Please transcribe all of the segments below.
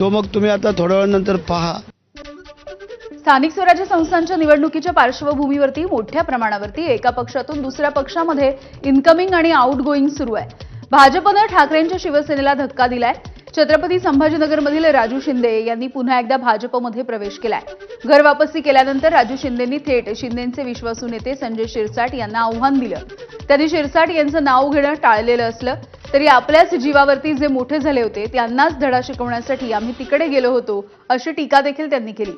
तो मग तुम्ही आता थोड्या वेळानंतर पहा. स्थानिक स्वराज्य संस्थांच्या निवडणुकीच्या पार्श्वभूमीवरती मोठ्या प्रमाणावरती एका पक्षातून दुसऱ्या पक्षामध्ये इन्कमिंग आणि आउटगोईंग सुरू आहे. भाजपनं ठाकरेंच्या शिवसेनेला धक्का दिलाय. छत्रपती संभाजीनगरमधील राजू शिंदे यांनी पुन्हा एकदा भाजपमध्ये प्रवेश केलाय. घर वापसी केल्यानंतर राजू शिंदेंनी थेट शिंदेचे विश्वासू नेते संजय शिरसाट यांना आव्हान दिलं. त्यांनी शिरसाट यांचं नाव घेणं टाळलेलं असलं. तरी आपल्याच जीवावरती जे मोठे झाले होते त्यांनाच धडा शिकवण्यासाठी आम्ही तिकडे गेलो होतो अशी टीका देखील त्यांनी केली.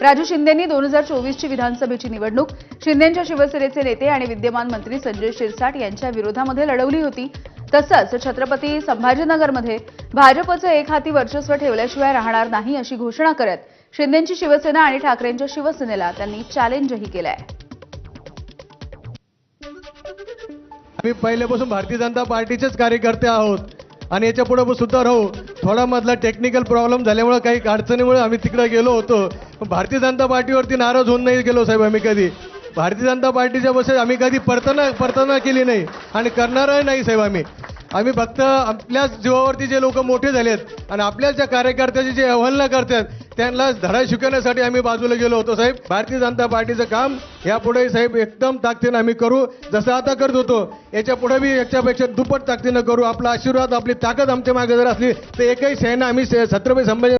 राजू शिंदेंनी दोन हजार चोवीसची विधानसभेची निवडणूक शिंदेंच्या शिवसेनेचे नेते आणि विद्यमान मंत्री संजय शिरसाट यांच्या विरोधामध्ये लढवली होती. तसंच छत्रपती संभाजीनगरमध्ये भाजपचं एक हाती वर्चस्व ठेवल्याशिवाय राहणार नाही अशी घोषणा करत शिंदेंची शिवसेना आणि ठाकरेंच्या शिवसेनेला त्यांनी चॅलेंजही केलं आहे आम्ही पहिल्यापासून भारतीय जनता पार्टीचेच कार्यकर्ते आहोत. आणि याच्यापुढे सुद्धा राहू. थोडा मधला टेक्निकल प्रॉब्लेम झाल्यामुळे काही अडचणीमुळे आम्ही तिकडे गेलो होतो. पण भारतीय जनता पार्टीवरती नाराज होऊन नाही गेलो साहेब आम्ही कधी. भारतीय जनता पार्टीच्या बसेस आम्ही कधी परतना परतना केली नाही. आणि करणारही नाही साहेब आम्ही. आम्ही फक्त आपल्याच जीवावरती जे लोक मोठे झालेत आणि आपल्याच ज्या कार्यकर्त्याची जे अवहेलना करतात त्यांना धडा शिकवण्यासाठी आम्ही बाजूला गेलो होतो साहेब. भारतीय जनता पार्टीचं काम यापुढे साहेब एकदम ताकदीनं आम्ही करू. जसं आता करत होतो याच्यापुढे बी याच्यापेक्षा दुप्पट ताकदीनं करू. आपला आशीर्वाद आपली ताकद आमच्या मागे जर असली तर एकही सेना आम्ही छत्रपती संभाजी